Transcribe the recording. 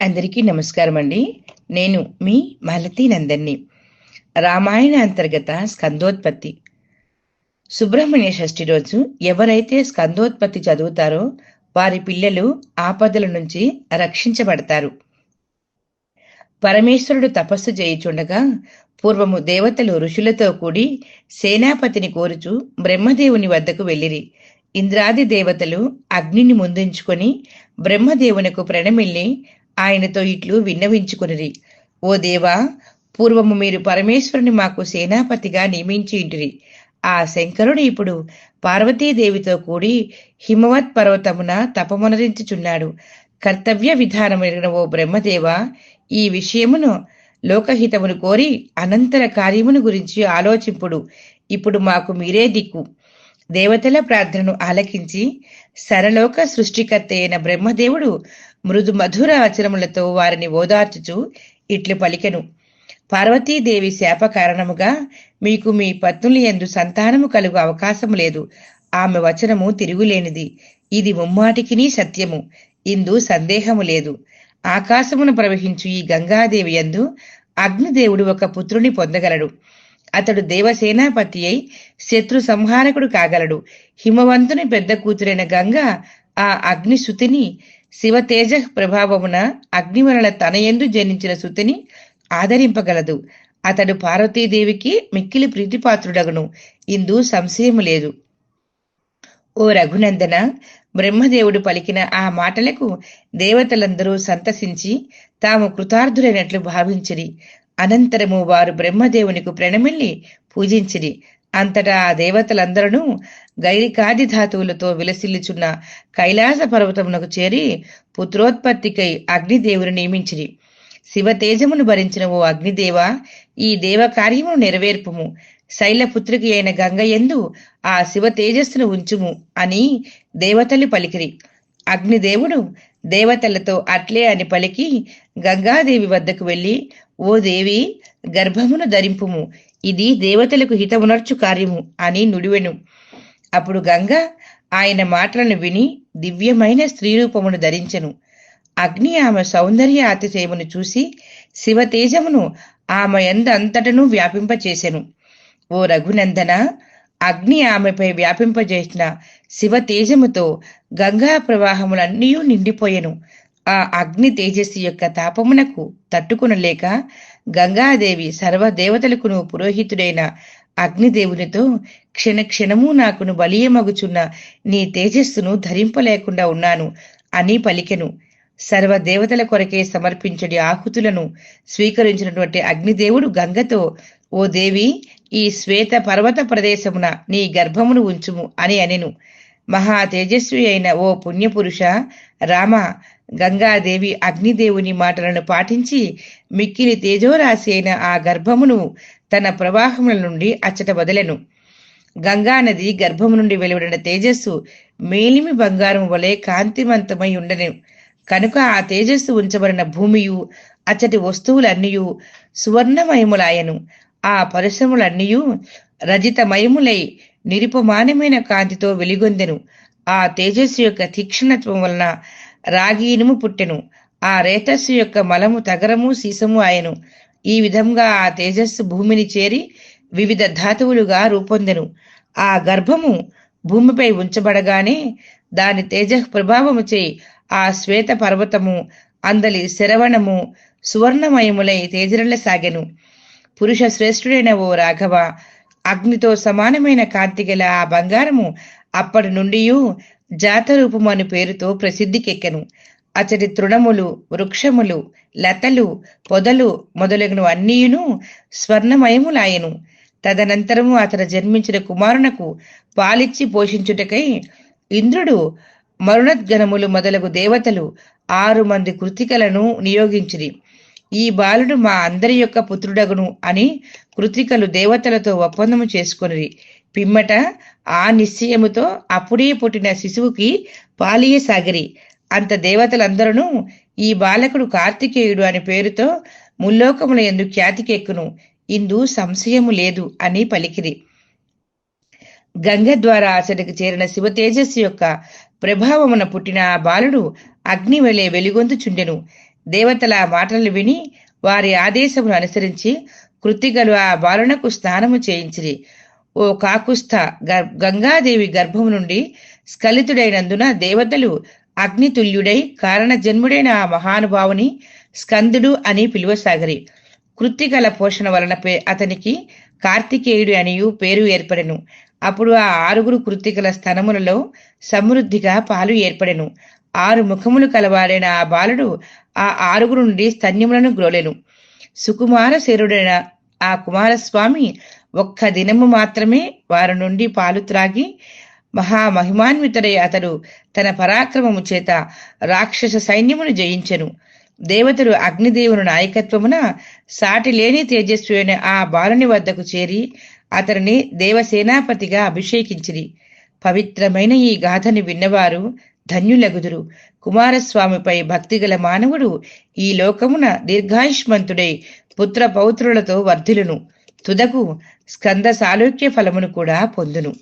అందరికీ నమస్కారం అండి. నేను మీ మాలతీ నందన్ని. రామాయణ అంతర్గత స్కందోత్పత్తి. సుబ్రహ్మణ్య షష్ఠి రోజు ఎవరైతే స్కందోత్పత్తి చదువుతారో వారి పిల్లలు ఆపదల నుంచి రక్షించబడతారు. పరమేశ్వరుడు తపస్సు చేయుచుండగా పూర్వము దేవతలు ఋషులతో కూడి సేనాపతిని కోరుచు బ్రహ్మదేవుని వద్దకు వెళ్ళిరి. ఇంద్రాది దేవతలు అగ్నిని ముందుంచుకొని బ్రహ్మదేవునకు ప్రణమిల్లి ఆయనతో ఇట్లు విన్నవించుకునిరి. ఓ దేవా పూర్వము మీరు పరమేశ్వరుని మాకు సేనాపతిగా నియమించి ఇంటిరి ఆ శంకరుడు ఇప్పుడు పార్వతీదేవితో కూడి హిమవత్ పర్వతమున తపమునరించుచున్నాడు. కర్తవ్య విధానమైన ఓ బ్రహ్మదేవ ఈ విషయమును లోకహితమును కోరి అనంతర కార్యమును గురించి ఆలోచింపుడు. ఇప్పుడు మాకు మీరే దిక్కు. దేవతల ప్రార్థనను ఆలకించి సరలోక సృష్టికర్త అయిన బ్రహ్మదేవుడు మృదు మధుర ఆచరములతో వారిని ఓదార్చుచు ఇట్లు పలికెను. పార్వతీదేవి శాప కారణముగా మీకు మీ పత్నులు ఎందు సంతానము కలుగు అవకాశము లేదు. ఆమె వచనము తిరుగులేనిది. ఇది ముమ్మాటికిని సత్యము. ఇందు సందేహము లేదు. ఆకాశమును ప్రవహించు ఈ గంగాదేవి యందు అగ్నిదేవుడు ఒక పుత్రుని పొందగలడు. అతడు దేవసేనాపతి అయి శత్రు సంహారకుడు కాగలడు. హిమవంతుని పెద్ద కూతురైన గంగ ఆ అగ్నిశుతిని శివ తేజ ప్రభావమున అగ్ని తనయందు తన జనించిన సుతిని ఆదరింపగలదు. అతడు పార్వతీదేవికి మిక్కిలి ప్రీతిపాత్రుడగును. ఇందు సంశయము లేదు. ఓ రఘునందన బ్రహ్మదేవుడు పలికిన ఆ మాటలకు దేవతలందరూ సంతసించి తాము కృతార్థులైనట్లు భావించిరి. అనంతరము వారు బ్రహ్మదేవునికి ప్రణమిల్లి పూజించిరి. అంతటా ఆ దేవతలందరూ గైరికాది ధాతువులతో విలసిల్లుచున్న కైలాస పర్వతమునకు చేరి పుత్రోత్పత్తికై అగ్నిదేవుని నియమించిరి. శివతేజమును భరించిన ఓ అగ్నిదేవ ఈ దేవ కార్యమును నెరవేర్పుము. శైలపుత్రికి అయిన గంగయందు ఆ శివ తేజస్సును ఉంచుము అని దేవతలు పలికిరి. అగ్నిదేవుడు దేవతలతో అట్లే అని పలికి గంగాదేవి వద్దకు వెళ్ళి ఓ దేవి గర్భమును ధరింపుము. ఇది దేవతలకు హితమునర్చు కార్యము అని నుడివెను. అప్పుడు గంగ ఆయన మాటలను విని దివ్యమైన స్త్రీ రూపమును ధరించెను. అగ్ని ఆమె సౌందర్య అతిశయమును చూసి శివతేజమును ఆమె ఎంద అంతటను వ్యాపింపచేసెను. ఓ రఘునందన అగ్ని ఆమెపై వ్యాపింపజేసిన శివ తేజముతో గంగా ప్రవాహములన్నీ నిండిపోయెను. ఆ అగ్ని తేజస్సు యొక్క తాపమునకు తట్టుకునలేక గంగాదేవి సర్వదేవతలకును పురోహితుడైన అగ్నిదేవునితో క్షణ క్షణము నాకును బలీయమగుచున్న నీ తేజస్సును ధరింపలేకుండా ఉన్నాను అని పలికెను. సర్వ దేవతల కొరకే సమర్పించడి ఆహుతులను స్వీకరించినటువంటి అగ్నిదేవుడు గంగతో ఓ దేవి ఈ శ్వేత పర్వత ప్రదేశమున నీ గర్భమును ఉంచుము అని అనెను. మహా తేజస్వి అయిన ఓ పుణ్యపురుష రామ గంగాదేవి అగ్నిదేవుని మాటలను పాటించి మిక్కిలి తేజోరాశి అయిన ఆ గర్భమును తన ప్రవాహముల నుండి అచ్చట వదలెను. గంగా నది గర్భము నుండి వెలువడిన తేజస్సు మేలిమి బంగారం వలె కాంతివంతమై ఉండను. కనుక ఆ తేజస్సు ఉంచబడిన భూమియు అచ్చటి వస్తువులన్నీయు సువర్ణమయములాయను. ఆ పరిశ్రమలన్నీయు రజితమయములై నిరుపమానమైన కాంతితో వెలిగొందెను. ఆ తేజస్సు యొక్క తీక్షణత్వం వలన రాగి ఇనుము పుట్టెను. ఆ రేతస్సు యొక్క మలము తగరము సీసము ఆయను. ఈ విధంగా ఆ తేజస్సు భూమిని చేరి వివిధ ధాతువులుగా రూపొందెను. ఆ గర్భము భూమిపై ఉంచబడగానే దాని తేజ ప్రభావము చేయి ఆ శ్వేత పర్వతము అందలి శరవణము సువర్ణమయములై తేజరల సాగెను పురుష శ్రేష్ఠుడైన ఓ రాఘవ అగ్నితో సమానమైన కాంతి గల ఆ బంగారము అప్పటి నుండి జాతరూపము అని పేరుతో ప్రసిద్ధికెక్కెను. అతడి తృణములు వృక్షములు లతలు పొదలు మొదలగును అన్నీయును స్వర్ణమయములాయను. తదనంతరము అతను జన్మించిన కుమారునకు పాలిచ్చి పోషించుటకై ఇంద్రుడు మరుణద్గణములు మొదలగు దేవతలు ఆరు మంది కృతికలను నియోగించిరి. ఈ బాలుడు మా అందరి యొక్క పుత్రుడగును అని కృతికలు దేవతలతో ఒప్పందము చేసుకుని పిమ్మట ఆ నిశ్చయముతో అప్పుడే పుట్టిన శిశువుకి పాలియసాగిరి అంత దేవతలందరూ ఈ బాలకుడు కార్తికేయుడు అని పేరుతో ముల్లోకముల ఎందు ఖ్యాతికెక్కును. ఇందు సంశయము లేదు అని పలికిరి. గంగ ద్వారా అతడికి చేరిన శివతేజస్సు యొక్క ప్రభావమున పుట్టిన ఆ బాలుడు అగ్ని వెలే వెలుగొందుచుండెను. దేవతల మాటలు విని వారి ఆదేశమును అనుసరించి కృతిగలు ఆ బాలునకు స్నానము చేయించిరి. ఓ కాకుస్థ గర్- గంగాదేవి గర్భము నుండి స్ఖలితుడైనందున దేవతలు అగ్నితుల్యుడై కారణ జన్ముడైన ఆ మహానుభావుని స్కందుడు అని పిలువసాగరి. కృత్తికల పోషణ వలన పే- అతనికి కార్తికేయుడు అనియు పేరు ఏర్పడెను. అప్పుడు ఆ ఆరుగురు కృత్తికల స్థనములలో సమృద్ధిగా పాలు ఏర్పడెను. ఆరు ముఖములు కలవారైన ఆ బాలుడు ఆ ఆరుగురు నుండి స్తన్యములను గ్రోలెను. సుకుమార శరుడైన ఆ కుమారస్వామి ఒక్క దినము మాత్రమే వారి నుండి పాలు త్రాగి మహామహిమాన్వితుడై అతడు తన పరాక్రమము చేత రాక్షస సైన్యమును జయించెను. దేవతలు అగ్నిదేవుని నాయకత్వమున సాటి లేని తేజస్వి అయిన ఆ బాలుని వద్దకు చేరి అతనిని దేవసేనాపతిగా అభిషేకించిరి. పవిత్రమైన ఈ గాథని విన్నవారు ధన్యులగుదురు. కుమారస్వామిపై భక్తిగల మానవుడు ఈ లోకమున దీర్ఘాయుష్మంతుడై పుత్ర పౌత్రులతో వర్ధిలును. తుదకు స్కంద సాలోక్య ఫలమును కూడా పొందును.